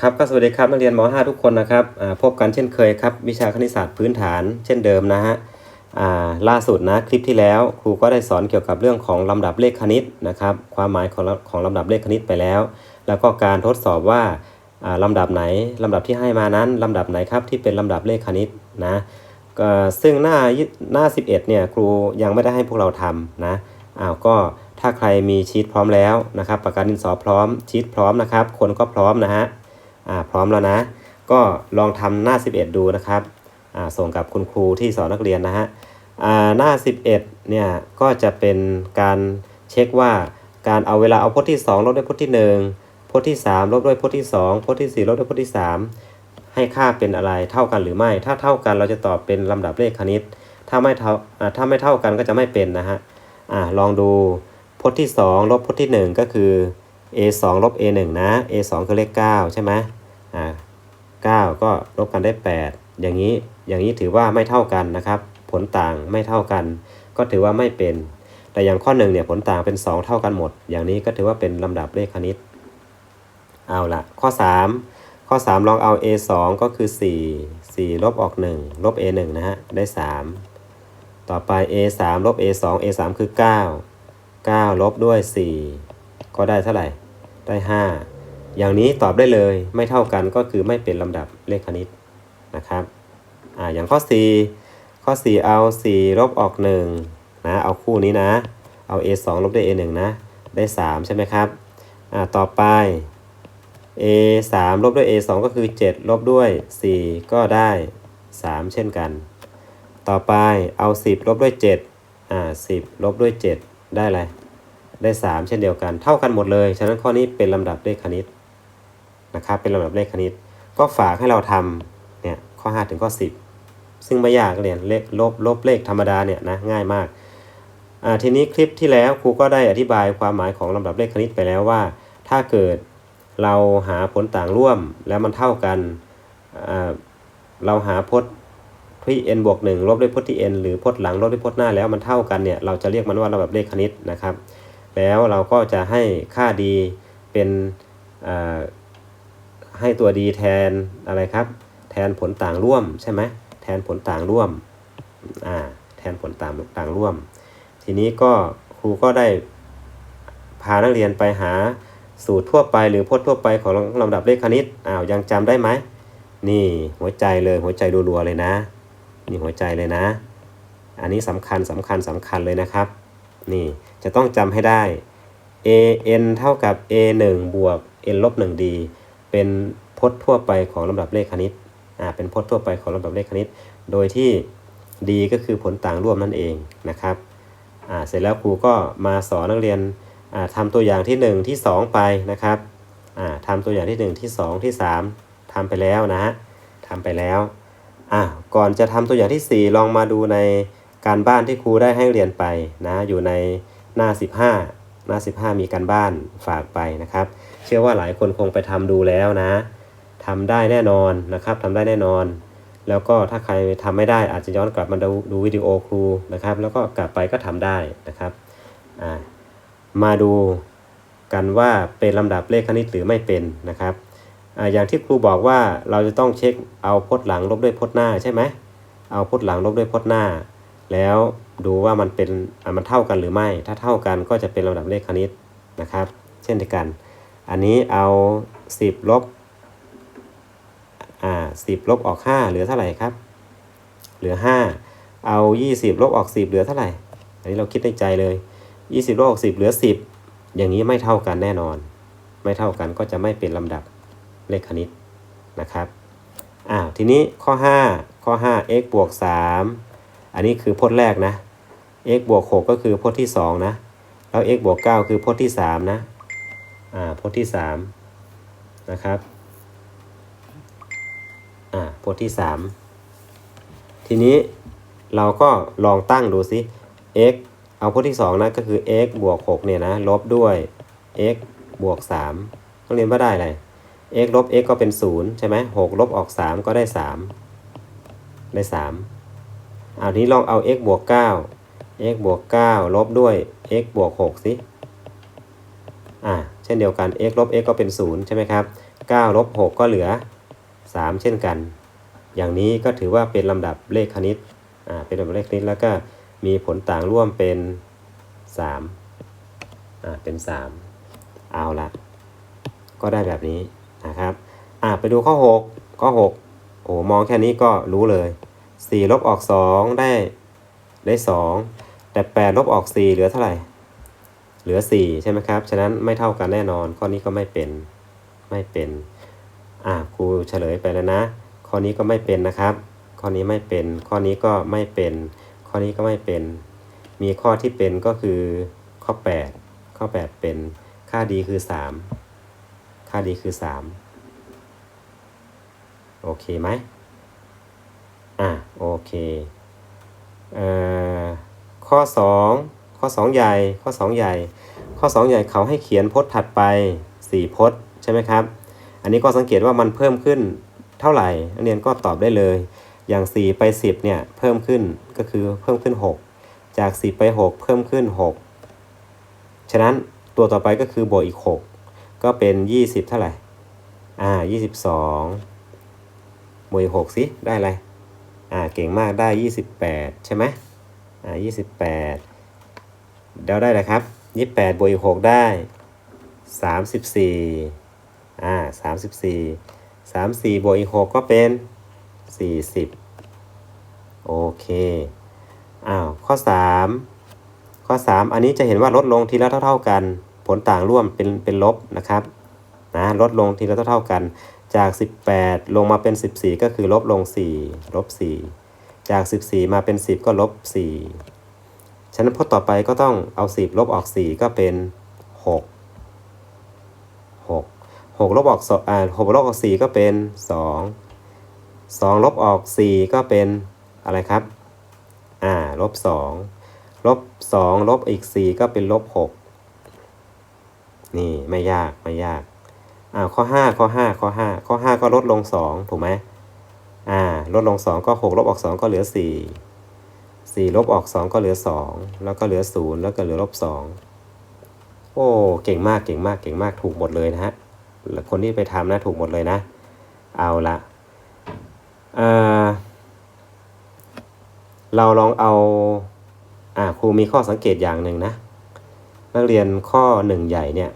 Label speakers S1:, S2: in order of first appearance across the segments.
S1: ครับก็สวัสดีครับนักเรียนม .5 ทุกคนนะครับพบกันเช่นเคยครับ วิชาคณิตศาสตร์พื้นฐานเช่นเดิมนะฮะล่าสุดนะคลิปที่แล้วครูก็ได้สอนเกี่ยวกับเรื่องของลำดับเลขคณิตนะครับความหมายของของลำดับเลขคณิตไปแล้ว แล้วก็การทดสอบว่าลำดับไหนลำดับที่ให้มานั้นลำดับไหนครับที่เป็นลำดับเลขคณิตนะซึ่งหน้ายี่หน้า 11เนี่ยครูยังไม่ได้ให้พวกเราทำนะอ้าวก็ถ้าใครมีชีตพร้อมแล้วนะครับปากกาดินสอพร้อมชีตพร้อมนะครับคนก็พร้อมนะฮะ พร้อมแล้วนะ ก็ลองทำหน้า 11 ดูนะครับอ่าส่งกับคุณครูที่สอนนักเรียนนะฮะอ่าหน้า 11เนี่ยก็จะเป็นการเช็คว่าการเอาเวลาเอาพจน์ที่ 2 ลบด้วยพจน์ที่ 1พจน์ที่ 3 ลบด้วยพจน์ที่ 2พจน์ที่ 4 ลบด้วยพจน์ที่ 3 ให้ค่าเป็นอะไรเท่ากันหรือไม่ ถ้าเท่ากันเราจะตอบเป็นลำดับเลขคณิต ถ้าไม่เท่าถ้าไม่เท่ากันก็จะไม่เป็นนะฮะอ่าลองดูพจน์ที่ 2 ลบพจน์ที่ 1 ก็คือ a 2ลบ a 1นะ a 2คือเลข9ใช่ไหมอ่า9ก็ลบกันได้ 8 อย่างนี้อย่างนี้ถือว่าไม่เท่ากันนะครับ ผลต่างไม่เท่ากัน ก็ถือว่าไม่เป็น แต่อย่างข้อ1เนี่ยผลต่างเป็น 2 เท่ากันหมด อย่างนี้ก็ถือว่าเป็นลำดับเลขคณิต เอาละข้อ 3 ข้อ 3 ลองเอา a 2ก็คือ 4 4 ลบออก 1 ลบ a 1นะฮะได้ 3 ต่อไป a 3ลบ a 2 a 3คือ 9 9 ลบด้วย 4 ก็ได้เท่าไหร่ ได้ 5 อย่างนี้ตอบได้เลยไม่เท่ากันก็คือไม่เป็นลำดับเลขคณิตนะครับอ่าอย่างข้อ 4 ข้อ 4 เอา 4 ลบออก1นะเอาคู่นี้นะ เอา a 2ลบด้วย a 1นะได้ 3 ใช่ไหมครับอ่าต่อไป a 3ลบด้วย a 2ก็คือ 7 ลบด้วย 4 ก็ได้ 3 เช่นกัน ต่อไปเอา 10 ลบด้วย7อ่า10 ลบด้วย 7 ได้อะไร ได้ 3 เช่นเดียวกัน เท่ากันหมดเลย ฉะนั้นข้อนี้เป็นลำดับเลขคณิตนะครับ เป็นลำดับเลขคณิต ก็ฝากให้เราทำเนี่ยข้อ 5 ถึงข้อ 10 ซึ่งไม่ยากเรียนเลขลบลบเลขธรรมดาเนี่ยนะง่ายมากทีนี้คลิปที่แล้วครูก็ได้อธิบายความหมายของลำดับเลขคณิตไปแล้วว่า ถ้าเกิดเราหาผลต่างร่วมแล้วมันเท่ากัน เราหาพจน์ที่ n บวก1ลบด้วยพจน์ที่ n หรือพจน์หลังลบด้วยพจน์หน้าแล้วมันเท่ากันเนี่ยเราจะเรียกมันว่าลำดับเลขคณิตนะครับ แล้วเราก็จะให้ค่าดีเป็นให้ตัวดีแทนอะไรครับ แทนผลต่างร่วมใช่ไหมแทนผลต่างร่วมอ่าแทนผลต่างต่างร่วม ทีนี้ก็ครูก็ได้พานักเรียนไปหาสูตรทั่วไปหรือพจน์ทั่วไปของลำดับเลขคณิตอ้าวยังจำได้ไหมนี่หัวใจเลยหัวใจรัวๆเลยนะ นี่หัวใจเลยนะ อันนี้สำคัญสำคัญสำคัญเลยนะครับ นี่จะต้องจำให้ได้ a n เท่ากับ a 1บวก n ลบ1 d เป็นพจน์ทั่วไปของลำดับเลขคณิตอ่าเป็นพจน์ทั่วไปของลำดับเลขคณิต โดยที่ d ก็คือผลต่างร่วมนั่นเองนะครับอ่าเสร็จแล้วครูก็มาสอนนักเรียนอ่าทำตัวอย่างที่ 1 ที่ 2 ไปนะครับอ่าทำตัวอย่างที่ 1 ที่ 2 ที่ 3ทำไปแล้วนะฮะทำไปแล้วอ่าก่อนจะทำตัวอย่างที่ 4 ลองมาดูใน การบ้านที่ครูได้ให้เรียนไปนะอยู่ในหน้า 15 หน้า 15 มีการบ้านฝากไปนะครับ เชื่อว่าหลายคนคงไปทำดูแล้วนะทำได้แน่นอนนะครับทำได้แน่นอน แล้วก็ถ้าใครทำไม่ได้อาจจะย้อนกลับมาดูดูวิดีโอครูนะครับ แล้วก็กลับไปก็ทำได้นะครับมาดูกันว่าเป็นลำดับเลขคณิตหรือไม่เป็นนะครับออย่างที่ครูบอกว่าเราจะต้องเช็คเอาพจน์หลังลบด้วยพจน์หน้าใช่ไหมเอาพจน์หลังลบด้วยพจน์หน้า แล้วดูว่ามันเป็นมันเท่ากันหรือไม่ ถ้าเท่ากันก็จะเป็นลำดับเลขคณิตนะครับ เช่นเดียวกัน อันนี้เอา 10ลบอ่า10ลบออก 5 เหลือเท่าไหร่ครับ เหลือ 5 เอา 20ลบออก 10 เหลือเท่าไหร่ อันนี้เราคิดในใจเลย 20ลบออก 10 เหลือ 10 อย่างนี้ไม่เท่ากันแน่นอน ไม่เท่ากันก็จะไม่เป็นลำดับเลขคณิตนะครับอ้าวทีนี้ข้อ 5 ข้อ 5 x บวก 3 อันนี้คือพจน์แรกนะ x บวก6ก็คือพจน์ที่ 2 นะ แล้ว x บวก9คือพจน์ที่ 3 นะ อ่า พจน์ที่ 3 นะครับ อ่า พจน์ที่ 3 ทีนี้เราก็ลองตั้งดูซิ x เอาพจน์ที่ 2 นะ ก็คือ x บวก6เนี่ยนะ ลบด้วย x บวก3ต้องเรียนว่าได้อะไร x ลบ x ก็เป็น 0 ใช่ไหม6ลบออก 3 ก็ได้ 3 ได้ 3 อาทีนี้ลองเอา x บวก9 x บวก9ลบด้วย x บวก6สิอ่าเช่นเดียวกัน x ลบ x ก็เป็น 0 ใช่ไหมครับ9ลบ6ก็เหลือ 3 เช่นกัน อย่างนี้ก็ถือว่าเป็นลำดับเลขคณิตอ่าเป็นลำดับเลขคณิตแล้วก็มีผลต่างร่วมเป็น3อ่าเป็น 3 เอาละก็ได้แบบนี้นะครับอ่าไปดูข้อ 6 ข้อ 6 โอ้มองแค่นี้ก็รู้เลย 4 ลบออก 2 ได้ได้ 2 แต่ 8 ลบออก 4 เหลือเท่าไหร่ เหลือ 4 ใช่ไหมครับ ฉะนั้นไม่เท่ากันแน่นอน ข้อนี้ก็ไม่เป็น ไม่เป็น อ่าครูเฉลยไปแล้วนะ ข้อนี้ก็ไม่เป็นนะครับ ข้อนี้ไม่เป็น ข้อนี้ก็ไม่เป็น ข้อนี้ก็ไม่เป็น มีข้อที่เป็นก็คือข้อ 8 ข้อ 8 เป็น ค่าดีคือ 3 ค่าดีคือ 3 โอเคไหม อ่าโอเคเอ่อข้อ 2 ข้อ 2 ใหญ่ข้อ 2 ใหญ่ ข้อ 2 ใหญ่เขาให้เขียนพจน์ถัดไป 4 พจน์ใช่ไหมครับ อันนี้ก็สังเกตว่ามันเพิ่มขึ้นเท่าไหร่นักเรียนก็ตอบได้เลย อย่าง 4 ไป 10เนี่ยเพิ่มขึ้นก็คือเพิ่มขึ้น 6 จาก10ไป 6 เพิ่มขึ้น 6 ฉะนั้นตัวต่อไปก็คือบวกอีก 6 ก็เป็น 20 เท่าไหร่ อ่า 22บวกอีก 6 สิ ได้อะไร อ่าเก่งมากได้ 28 ใช่ไหมอ่า28เดี๋ยวได้เลยครับ 28บวกอีก6ได้ 34อ่า34 34บวกอีก6ก็เป็น 40 โอเคอ้าวข้อ 3 ข้อ 3 อันนี้จะเห็นว่าลดลงทีละเท่า ๆกัน ผลต่างร่วมเป็นเป็นลบนะครับนะลดลงทีละเท่า ๆกัน จาก 18 ลงมาเป็น 14 ก็คือลบลง 4 ลบ 4 จาก 14 มาเป็น 10 ก็ลบ 4 ฉะนั้นพจน์ต่อไปก็ต้องเอา 10 ลบออก 4 ก็เป็น 6 6 6 ลบออกสอ่า6ลบออก 4 ก็เป็น 2 2 ลบออก 4 ก็เป็นอะไรครับ อ่า ลบ 2 ลบ 2 ลบอีก 4 ก็เป็นลบ 6 นี่ไม่ยากไม่ยาก อ่าข้อ 5 ข้อ 5 ข้อ 5 ข้อ 5 ก็ลดลง 2 ถูกไหมอ่าลดลง 2 ก็ 6 ลบออก 2 ก็เหลือ 4 4 ลบออก 2 ก็เหลือ 2 แล้วก็เหลือ 0 แล้วก็เหลือลบ 2 โอ้ เก่งมากเก่งมากเก่งมากถูกหมดเลยนะฮะคนที่ไปทำนะถูกหมดเลยนะ เอาละเอ่อเราลองเอาอ่าครูมีข้อสังเกตอย่างหนึ่งนะ นักเรียนข้อหนึ่งใหญ่เนี่ย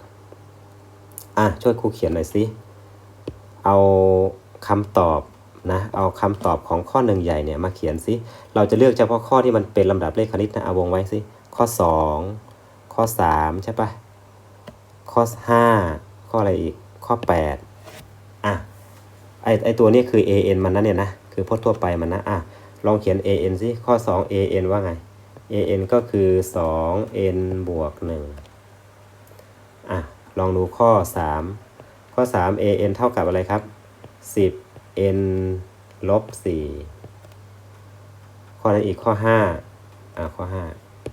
S1: อะช่วยครูเขียนหน่อยสิเอาคำตอบนะเอาคำตอบของข้อหนึ่งใหญ่เนี่ยมาเขียนสิเราจะเลือกเฉพาะข้อที่มันเป็นลำดับเลขคณิตนะเอาวงไว้สิข้อ 2 ข้อ 3 ใช่ปะข้อ 5 ข้ออะไรอีกข้อ 8 อะไอไอตัวนี้คือ an มันนะเนี่ยนะคือพจน์ทั่วไปมันนะอะลองเขียน an สิข้อ 2 an ว่าไง an ก็คือ 2n บวก1อะ ลองดูข้อ 3 ข้อ 3 an เท่ากับอะไรครับ 10n ลบ 4 ข้อนั้นอีกข้อ 5 อะข้อ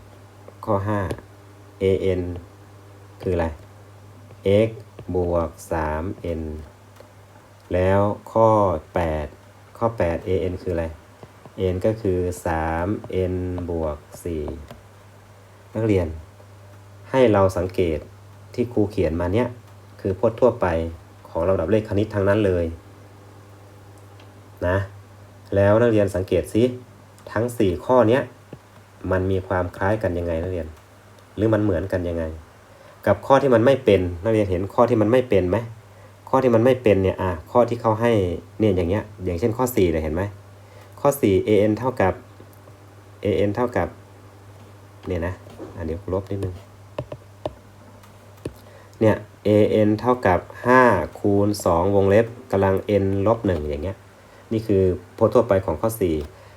S1: 5 ข้อ 5 an คืออะไร x บวก 3n แล้วข้อ 8 ข้อ 8 an คืออะไร n ก็คือ 3n บวก 4 นักเรียนให้เราสังเกต ที่ครูเขียนมาเนี้ยคือพจน์ทั่วไปของลำดับเลขคณิตทั้งนั้นเลยนะแล้วนักเรียนสังเกตซิทั้ง 4 ข้อเนี้ยมันมีความคล้ายกันยังไงนักเรียน หรือมันเหมือนกันยังไง กับข้อที่มันไม่เป็นนักเรียนเห็นข้อที่มันไม่เป็นไหมข้อที่มันไม่เป็นเนี่ยอะข้อที่เขาให้เนี่ยอย่างเงี้ยอย่างเช่นข้อ4เลยเห็นไหมข้อ 4 an เท่ากับ an เท่ากับเนี่ยนะอะเดี๋ยวลบนิดนึง เนี่ย an เท่ากับ 5 คูณ 2 วงเล็บกำลัง n ลบ 1 อย่างเงี้ย นี่คือพจน์ทั่วไปของข้อ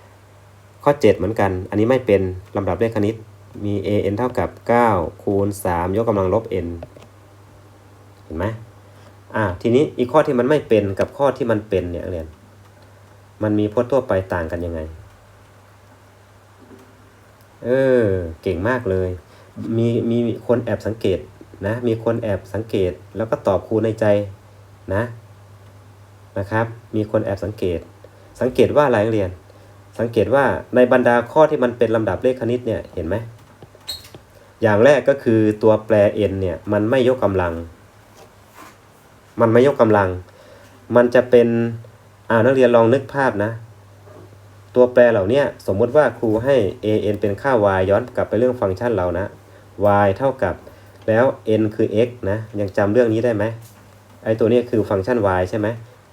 S1: 4 ข้อ 7 เหมือนกัน อันนี้ไม่เป็นลำดับเลขคณิต มี an เท่ากับ 9 คูณ 3 ยกกำลังลบ n เห็นไหมอ่า ทีนี้อีกข้อที่มันไม่เป็นกับข้อที่มันเป็นเนี่ยเรียน มันมีพจน์ทั่วไปต่างกันยังไง เออ เก่งมากเลย มีมีคนแอบสังเกต นะมีคนแอบสังเกตแล้วก็ตอบครูในใจนะนะครับ มีคนแอบสังเกต สังเกตว่าอะไรนักเรียน สังเกตว่าในบรรดาข้อที่มันเป็นลำดับเลขคณิตเนี่ยเห็นไหมอย่างแรกก็คือตัวแปร n เนี่ยมันไม่ยกกำลัง มันไม่ยกกำลัง มันจะเป็นอ่านักเรียนลองนึกภาพนะ ตัวแปรเหล่านี้สมมติว่าครูให้ a n เป็นค่า y ย้อนกลับไปเรื่องฟังก์ชันเรานะ y เท่ากับ แล้ว n คือ x นะ ยังจำเรื่องนี้ได้ไหมไอตัวนี้คือฟังก์ชัน y ใช่ไหม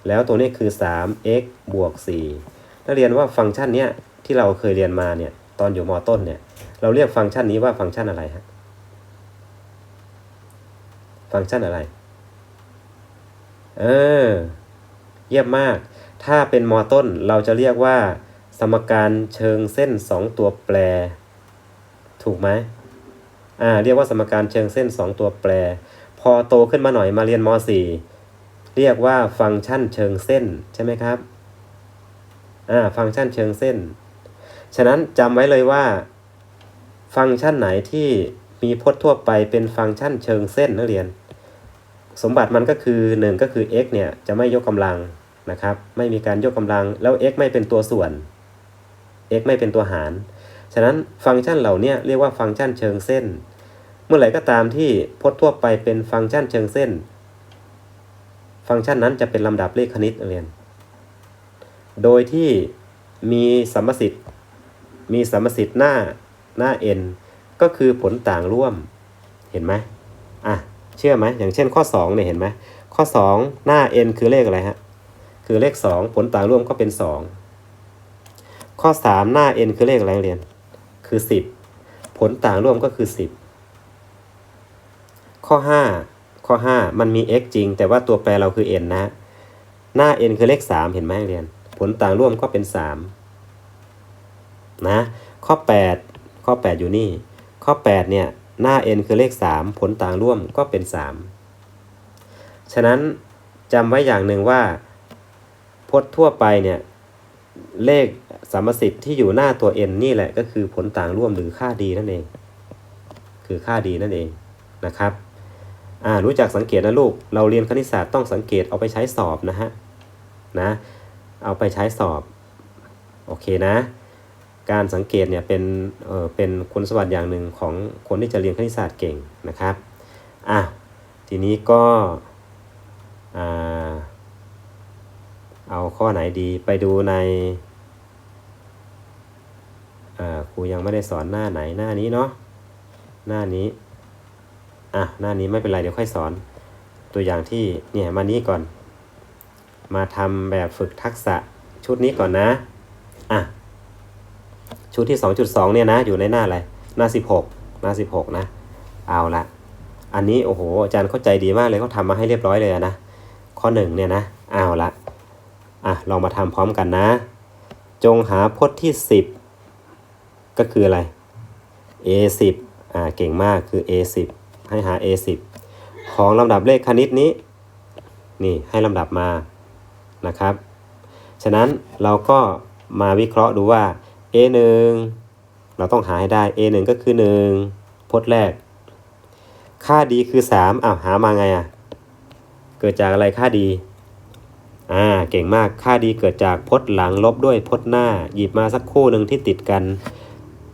S1: แล้วตัวนี้คือ 3x บวก4นักเรียนว่าฟังก์ชันเนี้ยที่เราเคยเรียนมาเนี่ยตอนอยู่มต้นเนี่ย เราเรียกฟังก์ชันนี้ว่าฟังก์ชันอะไรฮะ ฟังก์ชันอะไร เออ เยี่ยมมาก ถ้าเป็นมต้นเราจะเรียกว่า สมการเชิงเส้น 2 ตัวแปร ถูกไหม อ่าเรียกว่าสมการเชิงเส้น 2 ตัวแปร พอโตขึ้นมาหน่อยมาเรียนม .4 เรียกว่าฟังก์ชันเชิงเส้นใช่ไหมครับอ่าฟังก์ชันเชิงเส้น ฉะนั้นจำไว้เลยว่า ฟังก์ชันไหนที่มีพจน์ทั่วไปเป็นฟังก์ชันเชิงเส้นนักเรียน สมบัติมันก็คือ 1 ก็คือ x เนี่ยจะไม่ยกกำลังนะครับ ไม่มีการยกกำลังแล้ว x ไม่เป็นตัวส่วน x ไม่เป็นตัวหาร ฉะนั้นฟังก์ชันเหล่านี้เรียกว่าฟังก์ชันเชิงเส้น เมื่อไหร่ก็ตามที่พจน์ทั่วไปเป็นฟังก์ชันเชิงเส้น ฟังก์ชันนั้นจะเป็นลำดับเลขคณิตเรียน โดยที่มีสัมมสิทธิ์มีสัมมสิทธิ์หน้าหน้า n ก็คือผลต่างร่วมเห็นไหมอะเชื่อไหมอย่างเช่นข้อ2เนี่ยเห็นไหมข้อ 2 หน้า n คือเลขอะไรฮะคือเลข 2 ผลต่างร่วมก็เป็น 2 ข้อ 3 หน้า n คือเลขอะไรเรียน คือ 10 ผลต่างร่วมก็คือ 10 ข้อ 5 ข้อ 5 มันมี x จริง แต่ว่าตัวแปรเราคือ n นะ หน้า n คือเลข 3 เห็นไหมเรียน ผลต่างร่วมก็เป็น 3 นะ ข้อ 8 ข้อ 8 อยู่นี่ ข้อ 8 เนี่ย หน้า n คือเลข 3 ผลต่างร่วมก็เป็น 3 ฉะนั้นจำไว้อย่างหนึ่งว่าพจน์ทั่วไปเนี่ยเลขสามสิทธิ์ที่อยู่หน้าตัว n นี่แหละก็คือผลต่างร่วมหรือค่าดีนั่นเอง คือค่าดีนั่นเองนะครับ อ่ารู้จักสังเกตนะลูก เราเรียนคณิตศาสตร์ต้องสังเกตเอาไปใช้สอบนะฮะนะเอาไปใช้สอบโอเคนะ การสังเกตเนี่ยเป็นเออเป็นคุณสมบัติอย่างหนึ่งของคนที่จะเรียนคณิตศาสตร์เก่งนะครับอะทีนี้ก็อ่าเอาข้อไหนดีไปดูในอ่าครูยังไม่ได้สอนหน้าไหนหน้านี้เนาะหน้านี้ อะหน้านี้ไม่เป็นไรเดี๋ยวค่อยสอน ตัวอย่างที่เนี่ยมานี้ก่อน มาทำแบบฝึกทักษะชุดนี้ก่อนนะอะชุดที่ 2.2 เนี่ยนะ อยู่ในหน้าอะไร หน้า 16 หน้า 16 นะ เอาละอันนี้โอ้โหอาจารย์เข้าใจดีมากเลยเขาทำมาให้เรียบร้อยเลยนะ ข้อ 1 เนี่ยนะ เอาละอะลองมาทำพร้อมกันนะ จงหาพจน์ที่ 10 ก็คืออะไร a 10 อ่าเก่งมากคือ a 10 ให้หา a 10 ของลำดับเลขคณิตนี้ นี่ให้ลำดับมานะครับ ฉะนั้นเราก็มาวิเคราะห์ดูว่า a 1 เราต้องหาให้ได้ a 1 ก็คือ 1 พจน์แรก ค่าดีคือ 3อ้าวหามาไงอะ เกิดจากอะไรค่าดีอ่าเก่งมากค่าดีเกิดจากพจน์หลังลบด้วยพจน์หน้า หยิบมาสักคู่หนึ่งที่ติดกัน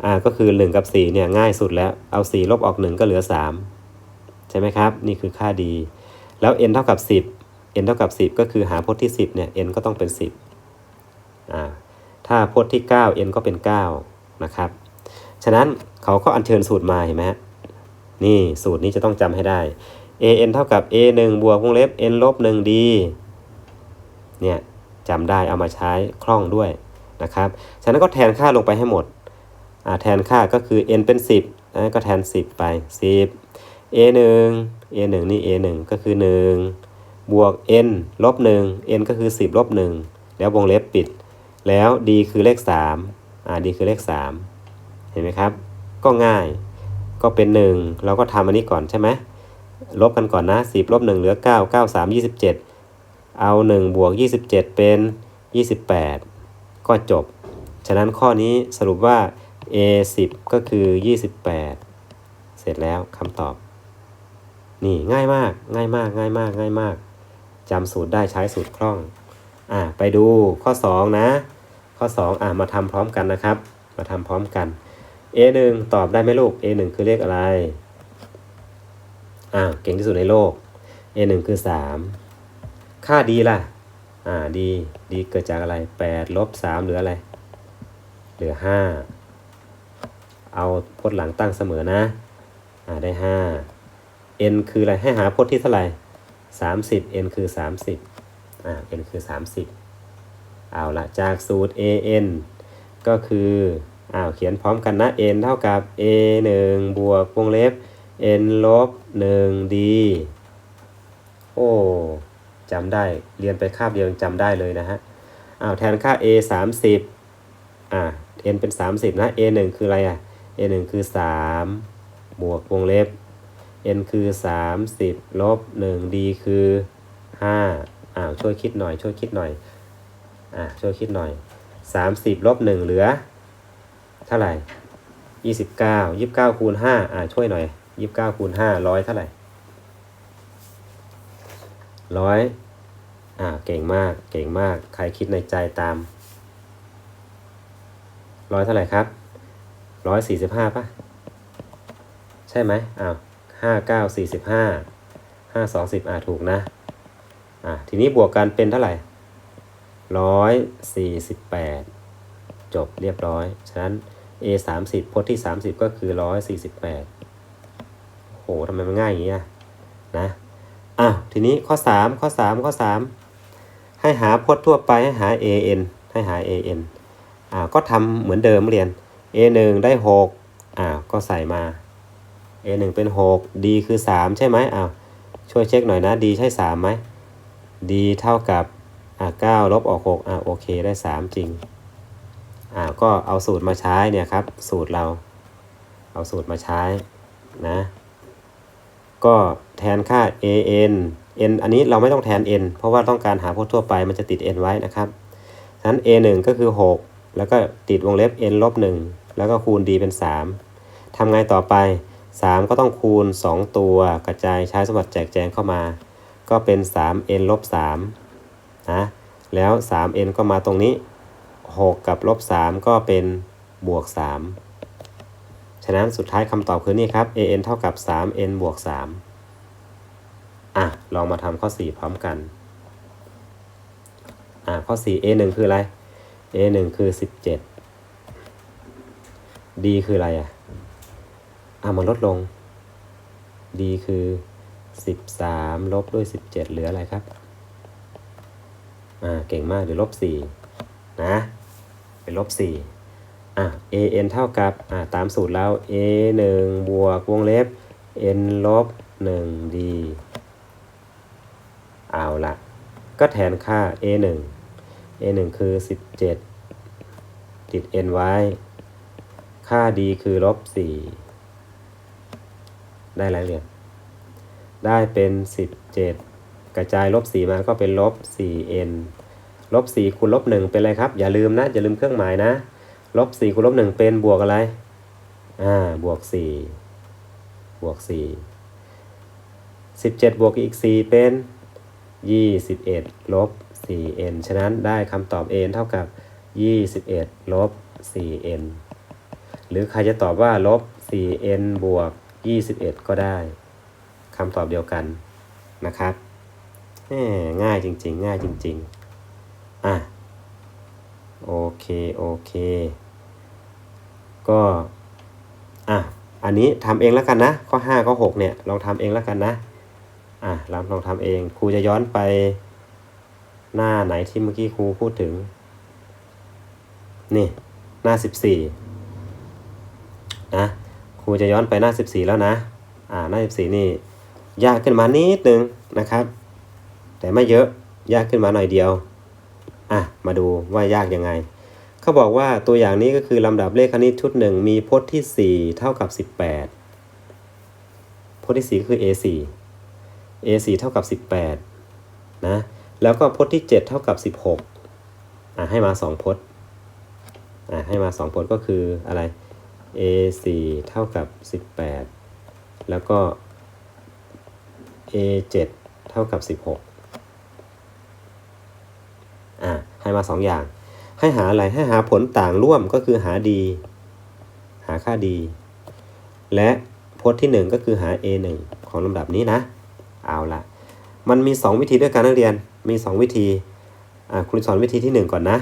S1: อ่าก็คือ 1 กับ 4 เนี่ยง่ายสุดแล้ว เอา 4 ลบออก 1 ก็เหลือ 3 ช่ไหมครับ นี่คือค่าดี แล้ว n เท่ากับ 10 n เท่ากับ 10 ก็คือหาพจน์ที่ 10เนี่ย n ก็ต้องเป็น 10อ่าถ้าพจน์ที่ 9 n ก็เป็น 9 นะครับ ฉะนั้นเขาก็อัญเชิญสูตรมาเห็นไหมนี่สูตรนี้จะต้องจำให้ได้ a n เท่ากับ a 1บวกวงเล็บ n ลบ1 d เนี่ยจำได้เอามาใช้คล่องด้วยนะครับ ฉะนั้นก็แทนค่าลงไปให้หมดแทนค่าก็คือ n เป็น 10นะก็แทน 10 ไป 10 a 1 a 1นี่ a 1ก็คือ 1 บวก n ลบ1 n ก็คือ 10ลบ1แล้ววงเล็บปิด แล้ว d คือเลข3อ่า d คือเลข 3 เห็นไหมครับ ก็ง่าย ก็เป็น 1 เราก็ทำอันนี้ก่อนใช่ไหมลบกันก่อนนะ 10ลบ1เหลือ 9 9 3 27 เอา 1 บวก 27 เป็น 28 ก็จบ ฉะนั้นข้อนี้สรุปว่า a 10ก็คือ 28 เสร็จแล้วคำตอบ นี่ง่ายมากง่ายมากง่ายมากง่ายมากจำสูตรได้ใช้สูตรคล่องอ่าไปดูข้อ 2 นะ ข้อ 2อ่ามาทำพร้อมกันนะครับ มาทำพร้อมกัน A 1 ตอบได้ไหมลูก A 1 คือเลขอะไรอ่าเก่งที่สุดในโลก A 1 คือ 3 ค่าดีล่ะ อ่าดีดีเกิดจากอะไร8ลบ3เหลืออะไร เหลือ 5 เอาพจน์หลังตั้งเสมอนะ อ่าได้ 5 n คืออะไรให้หาพจน์ที่เท่าไหร่30 n คือ 30อ่า n คือ 30 เอาละจากสูตร an ก็คืออ้าวเขียนพร้อมกันนะ n เท่ากับ a 1บวกวงเล็บ n ลบ 1 d โอ้จำได้เรียนไปคาบเดียวจำได้เลยนะฮะอ้าวแทนค่า a 30อ่า n เป็น 30 นะ a 1คืออะไรอะ a 1คือ 3 บวกวงเล็บ n คือ 30 ลบ 1 d คือ 5 อ้าว ช่วยคิดหน่อย ช่วยคิดหน่อย อ่าช่วยคิดหน่อย 30 ลบ 1 เหลือ เท่าไหร่ 29 29 คูณ 5 อ่าช่วยหน่อย 29 คูณ5ร้อยเท่าไหร่ร้อยอ่า เก่งมาก เก่งมาก ใครคิดในใจตาม ร้อยเท่าไหร่ครับ ร้อยสี่สิบห้าป่ะ ใช่ไหมอ้าว ห้าเก้าสี่สิบห้าห้าสองสิบอ่าถูกนะ อ่าทีนี้บวกกันเป็นเท่าไหร่ร้อยสี่สิบแปดจบเรียบร้อย ฉะนั้น a สามสิบพจน์ที่สามสิบก็คือร้อยสี่สิบแปดโหทำไมมันง่ายอย่างนี้อะนะอ้าวทีนี้ข้อสามข้อสามข้อสามให้หาพจน์ทั่วไปให้หา a n ให้หา a n อ่าก็ทำเหมือนเดิมเรียน a 1ได้ 6อ่าก็ใส่มา a 1เป็น 6 d คือ 3 ใช่ไหมอ้าวช่วยเช็คหน่อยนะ d ใช่ 3 ไหม d เท่ากับอ่า9ลบออก 6อ่าโอเคได้ 3 จริงอ่าก็เอาสูตรมาใช้เนี่ยครับ สูตรเรา เอาสูตรมาใช้นะ ก็แทนค่า a n n อันนี้เราไม่ต้องแทน n เพราะว่าต้องการหาพจน์ทั่วไปมันจะติด n ไว้นะครับฉะนั้น a 1ก็คือ 6 แล้วก็ติดวงเล็บ n ลบ1แล้วก็คูณ d เป็น 3ทำไงต่อไป 3 ก็ต้องคูณ 2 ตัวกระจายใช้สมบัติแจกแจงเข้ามา ก็เป็น 3n ลบ3นะแล้ว 3n ก็มาตรงนี้ 6 กับลบ3ก็เป็นบวก 3 ฉะนั้นสุดท้ายคำตอบคือนี่ครับ an เท่ากับ 3n บวก 3 อะ ลองมาทำข้อ 4 พร้อมกัน อะข้อ 4 a 1 คืออะไร a 1 คือ 17 d คืออะไรอะ อะมันลดลง d คือ 13 ลบด้วย 17 เหลืออะไรครับ อ่า เก่งมากเหลือลบ 4 นะ เป็นลบ 4 อะ an เท่ากับ อ่า ตามสูตรแล้ว a 1บวกวงเล็บ n ลบ 1d เอาละก็แทนค่า a 1 a 1คือ 17 ติด n ไว้ ค่า d คือลบ 4 ได้อะไรเรียนได้เป็น 17 กระจายลบ 4 มาก็เป็นลบ 4n ลบ 4 คูณลบ 1 เป็นอะไรครับ อย่าลืมนะ อย่าลืมเครื่องหมายนะ ลบ 4 คูณลบ 1 เป็นบวกอะไร อ่า บวก 4 บวก 4 17 บวกอีก 4 เป็น 21 ลบ 4n ฉะนั้นได้คำตอบ n เท่ากับ 21 ลบ 4n หรือใครจะตอบว่าลบ 4n บวก 21 ก็ได้คำตอบเดียวกันนะครับง่ายจริง ๆ ง่ายจริง ๆ อะ โอเค โอเค ก็ อะ อันนี้ทำเองแล้วกันนะ ข้อ 5 ข้อ 6 เนี่ย ลองทำเองแล้วกันนะ อะลองลองทำเอง ครูจะย้อนไปหน้าไหนที่เมื่อกี้ครูพูดถึง นี่ หน้า 14 นะ ครูจะย้อนไปหน้า 14 แล้วนะ อ่าหน้า 14 นี่ ยากขึ้นมานิดนึงนะครับ แต่ไม่เยอะยากขึ้นมาหน่อยเดียว อะ มาดูว่ายากยังไง เขาบอกว่าตัวอย่างนี้ก็คือลำดับเลขคณิตชุดหนึ่งมีพจน์ที่ 4 เท่ากับ 18พจน์ที่ 4 คือ a4 a4 เท่ากับ 18 นะ แล้วก็พจน์ที่ 7 เท่ากับ 16อะให้มา 2 พจน์อะให้มา 2 พจน์ก็คืออะไร a4 เท่ากับ 18 แล้วก็ a7 เท่ากับ 16 อะ ให้มา 2 อย่าง ให้หาอะไร ให้หาผลต่างร่วมก็คือหา d หาค่า d และพจน์ที่ 1 ก็คือหา a 1 ของลำดับนี้นะ เอาละมันมี 2 วิธีด้วยกันนักเรียน มี 2 วิธี อ่าครูสอนวิธีที่ 1 ก่อนนะ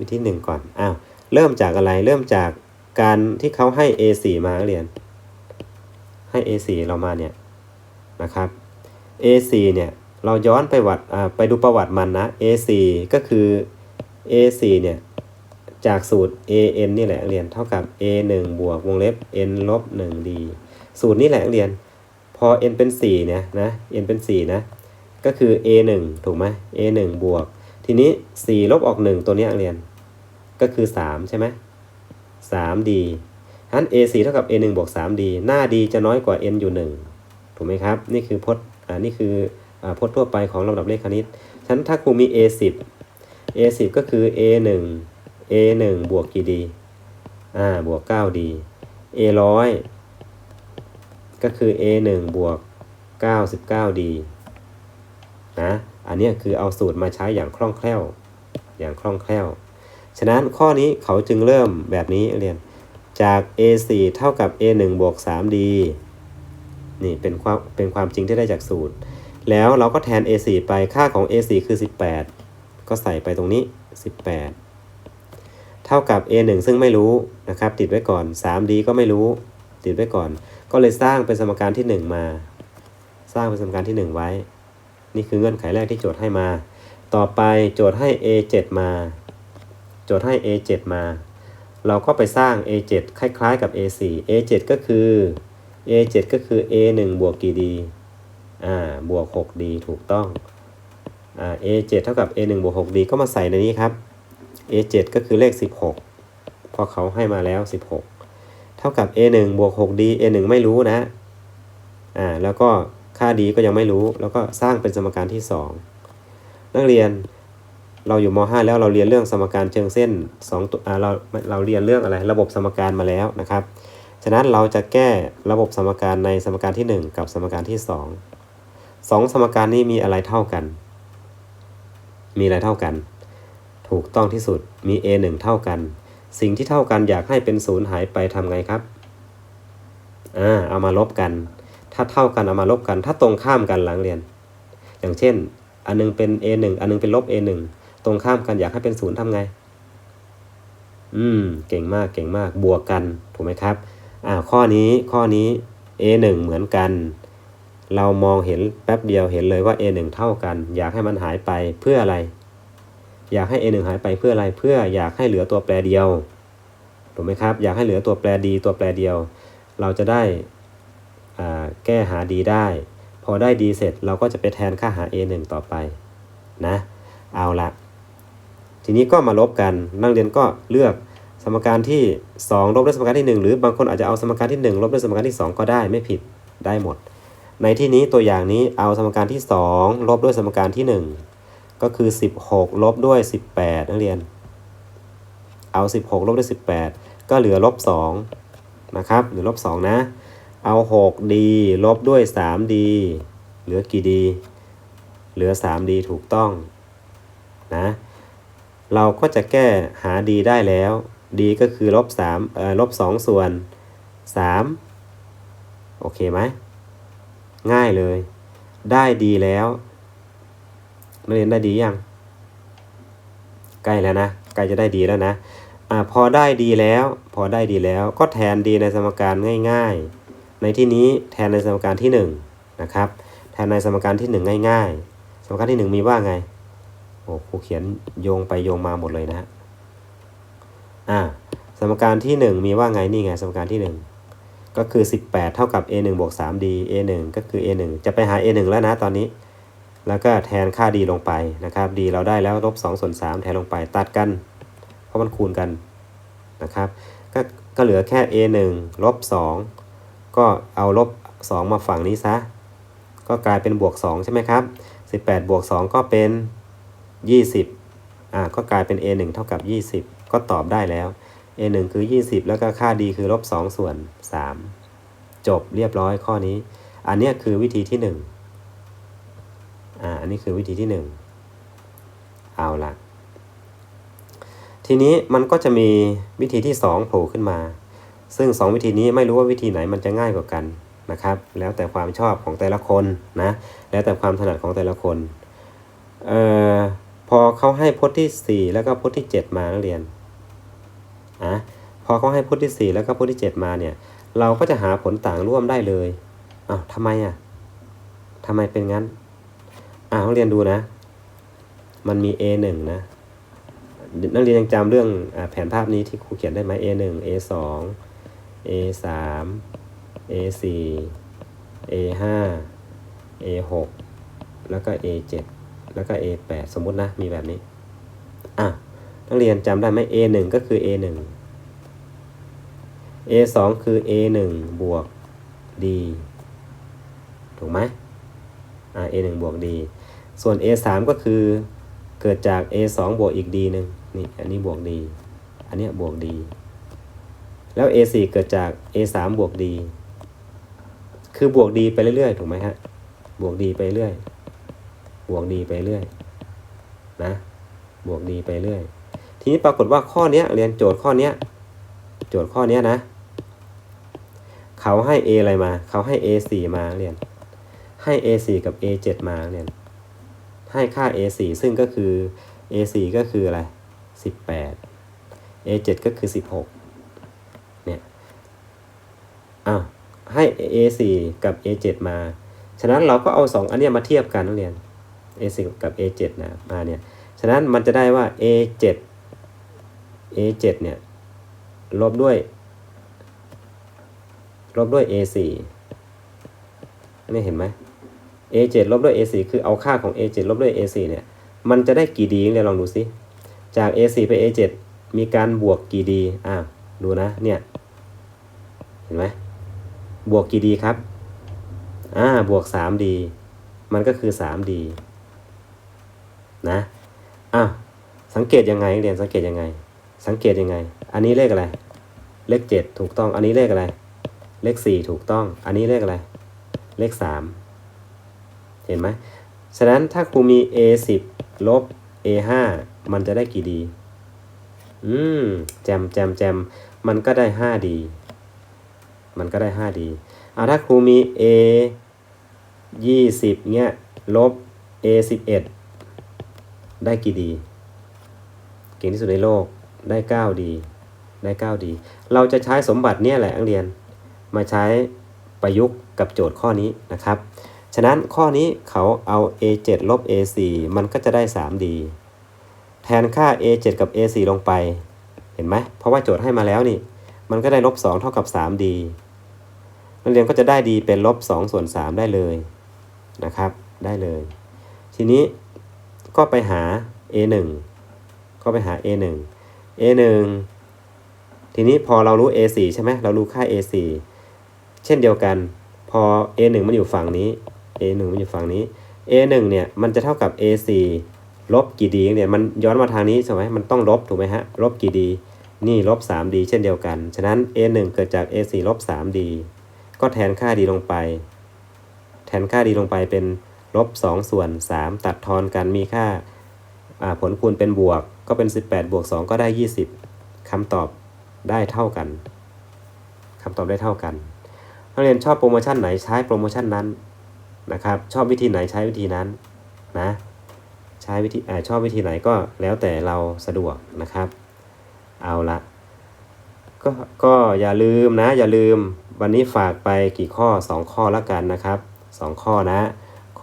S1: วิธี 1 ก่อน อ้าว เริ่มจากอะไร เริ่มจาก การที่เขาให้ a 4 มานักเรียน ให้ a 4 เรามาเนี่ยนะครับ a 4 เนี่ยเราย้อนไปวัดอ่าไปดูประวัติมันนะ a 4 ก็คือ a 4 เนี่ยจากสูตร a n นี่แหละเรียนเท่ากับ a 1บวกวงเล็บ n ลบ1 d สูตรนี้แหละเรียน พอ n เป็น4เนี่ยนะ n เป็น4นะก็คือ a 1ถูกไหม a 1บวก ทีนี้ 4 ลบออก 1 ตัวนี้เรียน ก็คือ 3 ใช่ไหม 3d ฉะนั้น a 4เท่ากับ a 1บวก 3d หน้า d จะน้อยกว่า n อยู่ 1 ถูกไหมครับ นี่คือพจน์อ่านี่คืออ่าพจน์ทั่วไปของลำดับเลขคณิตฉะนั้นถ้าครูมี a 10 a 10ก็คือ a 1 a 1บวกกี่ d อ่าบวก 9d a 100ก็คือ a 1บวก 99d นะ อันนี้คือเอาสูตรมาใช้อย่างคล่องแคล่ว อย่างคล่องแคล่ว ฉะนั้นข้อนี้เขาจึงเริ่มแบบนี้เรียนจาก a 4 เท่ากับ a 1 บวก 3d นี่เป็นความเป็นความจริงที่ได้จากสูตร แล้วเราก็แทน a 4 ไปค่าของ a 4 คือ 18 ก็ใส่ไปตรงนี้ 18 เท่ากับ a 1 ซึ่งไม่รู้นะครับ ติดไว้ก่อน 3d ก็ไม่รู้ ติดไว้ก่อน ก็เลยสร้างเป็นสมการที่ 1 มา สร้างเป็นสมการที่ 1 ไว้ นี่คือเงื่อนไขแรกที่โจทย์ให้มา ต่อไปโจทย์ให้ a 7 มา โจทย์ให้ a 7 มา เราก็ไปสร้าง a 7 คล้ายๆกับ a 4 a 7 ก็คือ a 7 ก็คือ a 1 บวกกี่ d อ่าบวก 6d ถูกต้องอ่า a 7 เท่ากับ a 1 บวก 6d ก็มาใส่ในนี้ครับ a 7 ก็คือเลข 16 เพราะเขาให้มาแล้ว 16 เท่ากับ a 1 บวก 6d a 1 ไม่รู้นะอ่าแล้วก็ค่า d ก็ยังไม่รู้ แล้วก็สร้างเป็นสมการที่ 2 นักเรียน เราอยู่ม .5 แล้วเราเรียนเรื่องสมการเชิงเส้น2ตัวเราเราเรียนเรื่องอะไรระบบสมการมาแล้วนะครับ ฉะนั้นเราจะแก้ระบบสมการในสมการที่ 1 กับสมการที่ 2 2 สมการนี้มีอะไรเท่ากัน มีอะไรเท่ากัน ถูกต้องที่สุดมี a 1 เท่ากัน สิ่งที่เท่ากันอยากให้เป็นศูนย์หายไปทำไงครับอ่าเอามาลบกัน ถ้าเท่ากันเอามาลบกัน ถ้าตรงข้ามกันหลังเรียน อย่างเช่น อันนึงเป็น a 1อันนึงเป็นลบ a 1 ตรงข้ามกันอยากให้เป็นศูนย์ทำไง อืม เก่งมากเก่งมากบวกกัน ถูกไหมครับอ่าข้อนี้ข้อนี้ a 1 เหมือนกัน เรามองเห็นแป๊บเดียวเห็นเลยว่า a 1 เท่ากัน อยากให้มันหายไปเพื่ออะไร อยากให้ a 1 หายไปเพื่ออะไรเพื่ออยากให้เหลือตัวแปรเดียวถูกไหมครับ อยากให้เหลือตัวแปรดีตัวแปรเดียว เราจะได้อ่าแก้หาดีได้ พอได้ดีเสร็จเราก็จะไปแทนค่าหา a 1 ต่อไปนะ เอาละ ทีนี้ก็มาลบกัน นักเรียนก็เลือกสมการที่ 2 ลบด้วยสมการที่ 1 หรือบางคนอาจจะเอาสมการที่ 1 ลบด้วยสมการที่ 2 ก็ได้ไม่ผิดได้หมด ในที่นี้ตัวอย่างนี้เอาสมการที่ 2 ลบด้วยสมการที่ 1 ก็คือ 16 ลบด้วย 18 นักเรียน เอา 16 ลบด้วย 18 ก็เหลือลบ2นะครับเหลือลบ2นะ เอา 6d ลบด้วย 3d เหลือกี่ d เหลือ 3d ถูกต้องนะ เราก็จะแก้หา d ได้แล้ว d ก็คือลบ3เอ่อลบ2ส่วน 3 โอเคไหมง่ายเลย ได้ดีแล้วนักเรียนได้ดียัง ใกล้แล้วนะ ใกล้จะได้ดีแล้วนะอ่าพอได้ดีแล้ว พอได้ดีแล้วก็แทนดีในสมการง่าย ๆ ในที่นี้แทนในสมการที่1นะครับแทนในสมการที่ 1 ง่าย ๆ สมการที่ 1 มีว่าไง โอ้ครูเขียนโยงไปโยงมาหมดเลยนะฮะอ่าสมการที่ 1 มีว่าไงนี่ไงสมการที่ 1 ก็คือ 18 เท่ากับ a 1บวก 3d a 1ก็คือ a 1จะไปหา a 1แล้วนะตอนนี้ แล้วก็แทนค่า d ลงไปนะครับ d เราได้แล้วลบ2ส่วน3แทนลงไปตัดกัน เพราะมันคูณกันนะครับก็ก็เหลือแค่ a 1ลบ2ก็เอาลบ 2 มาฝั่งนี้ซะ ก็กลายเป็นบวก 2 ใช่ไหมครับ 18 บวก 2 ก็เป็น 20อ่าก็กลายเป็น a 1เท่ากับ 20 ก็ตอบได้แล้ว a 1คือ 20 แล้วก็ค่า d คือลบ2ส่วน 3 จบเรียบร้อยข้อนี้ อันเนี้ยคือวิธีที่1อ่าอันนี้คือวิธีที่ 1 เอาละทีนี้มันก็จะมีวิธีที่ 2 โผล่ขึ้นมา ซึ่ง 2 วิธีนี้ไม่รู้ว่าวิธีไหนมันจะง่ายกว่ากันนะครับ แล้วแต่ความชอบของแต่ละคนนะ แล้วแต่ความถนัดของแต่ละคน เอ่อ พอเขาให้พจน์ที่ 4 แล้วก็พจน์ที่ 7 มานักเรียนอะพอเขาให้พจน์ที่ 4 แล้วก็พจน์ที่ 7 มาเนี่ย เราก็จะหาผลต่างร่วมได้เลยอ้าวทำไมอะทำไมเป็นงั้นอ่านักเรียนดูนะ มันมี A1 นะนักเรียนยังจำเรื่องอแผนภาพนี้ที่ครูเขียนได้ไหม A1 A2 A3 A4 A5 A6 แล้วก็ A7 แล้วก็ A8 สมมุตินะ มีแบบนี้ อะ นักเรียนจำได้ไหม A1 ก็คือ A1 A2 คือ A1 บวก D ถูกไหมอ่า A1 บวก D ส่วน A3 ก็คือเกิดจาก A2 บวกอีก D หนึ่งนี่อันนี้บวก D อันนี้บวก D แล้ว A4 เกิดจาก A3 บวก D คือบวก D ไปเรื่อยๆ ถูกไหมฮะ บวก D ไปเรื่อย บวก D ไปเรื่อยนะบวก D ไปเรื่อย ทีนี้ปรากฏว่าข้อนี้เรียนโจทย์ข้อนี้โจทย์ข้อนี้นะ เขาให้ A อะไรมา เขาให้ A4 มาเรียนให้ A4 กับ A7 มาเรียนให้ค่า A4 ซึ่งก็คือ A4 ก็คืออะไร18 A7 ก็คือ 16เนี่ยอ้าวให้ A4 กับ A7 มา ฉะนั้นเราก็เอา 2 อันเนี้ยมาเทียบกันนักเรียน A4 กับ A7 นะมาเนี่ย ฉะนั้นมันจะได้ว่า A7 A7 เนี่ยลบด้วยลบด้วย A4 อันนี้เห็นไหม A7 ลบด้วย A4 คือเอาค่าของ A7 ลบด้วย A4 เนี่ยมันจะได้กี่ดีเนี่ยลองดูสิ จาก A4 ไป A7 มีการบวกกี่ดีอ่าดูนะเนี่ย เห็นไหมบวกกี่ดีครับ อ่า บวก 3D มันก็คือ 3D นะอะสังเกตยังไงเรียนสังเกตยังไง สังเกตยังไง อันนี้เลขอะไร เลข7ถูกต้อง อันนี้เลขอะไร เลข4ถูกต้อง อันนี้เลขอะไร เลข3เห็นไหมฉะนั้นถ้าครูมี a 10ลบ a 5มันจะได้กี่ดีอืมแจมแจมแจมมันก็ได้5ดีมันก็ได้5ดีอาถ้าครูมี a 20เงี้ยลบ a 11 ได้กี่ดี เก่งที่สุดในโลกได้9ดีได้9ดี เราจะใช้สมบัติเนี่ยแหละนักเรียน มาใช้ประยุกต์กับโจทย์ข้อนี้นะครับ ฉะนั้นข้อนี้เขาเอา a7 ลบ a4 มันก็จะได้ 3d แทนค่า a7 กับ a4 ลงไป เห็นไหม เพราะว่าโจทย์ให้มาแล้วนี่ มันก็ได้ลบ2เท่ากับ 3d นักเรียนก็จะได้ d เป็นลบ2ส่วน3ได้เลยนะครับ ได้เลย ทีนี้ ก็ไปหา a1 ก็ไปหา a1 a1 ทีนี้พอเรารู้ a4 ใช่ไหมเรารู้ค่า a4 เช่นเดียวกัน พอ a1 มันอยู่ฝั่งนี้ a1 มันอยู่ฝั่งนี้ a1 เนี่ยมันจะเท่ากับ a4 ลบกี่ดีเนี่ยมันย้อนมาทางนี้ใช่ไหมมันต้องลบถูกไหมฮะลบกี่ดีนี่ลบ 3d เช่นเดียวกัน ฉะนั้น a1 เกิดจาก a4 ลบ 3d ก็แทนค่า d ลงไป แทนค่า d ลงไปเป็น ลบ2ส่วน 3 ตัดทอนกันมีค่าผลคูณเป็นบวกก็เป็น 18 บวก 2 ก็ได้ 20คำตอบได้เท่ากันคำตอบได้เท่ากันนักเรียนชอบโปรโมชั่นไหนใช้โปรโมชั่นนั้นนะครับ ชอบวิธีไหนใช้วิธีนั้นนะใช้วิธีอชอบวิธีไหนก็แล้วแต่เราสะดวกนะครับ เอาละก็ก็อย่าลืมนะ อย่าลืมวันนี้ฝากไปกี่ข้อ 2 ข้อแล้วกันนะครับ 2 ข้อนะ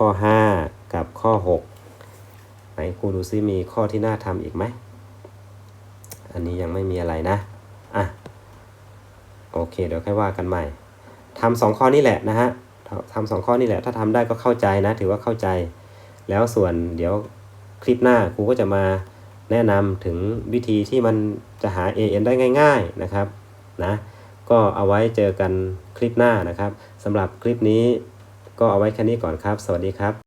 S1: ข้อ 5 กับข้อ 6 ไหนครูดูซิมีข้อที่น่าทำอีกไหม อันนี้ยังไม่มีอะไรนะ อะ โอเค เดี๋ยวค่อยว่ากันใหม่ทำสองข้อนี้แหละนะฮะทำสองข้อนี้แหละ ถ้าทำได้ก็เข้าใจนะ ถือว่าเข้าใจ แล้วส่วนเดี๋ยวคลิปหน้าครูก็จะมาแนะนำถึงวิธีที่มันจะหา AN ได้ง่าย ๆนะครับ นะ ก็เอาไว้เจอกันคลิปหน้านะครับสำหรับคลิปนี้ ก็เอาไว้แค่นี้ก่อนครับ สวัสดีครับ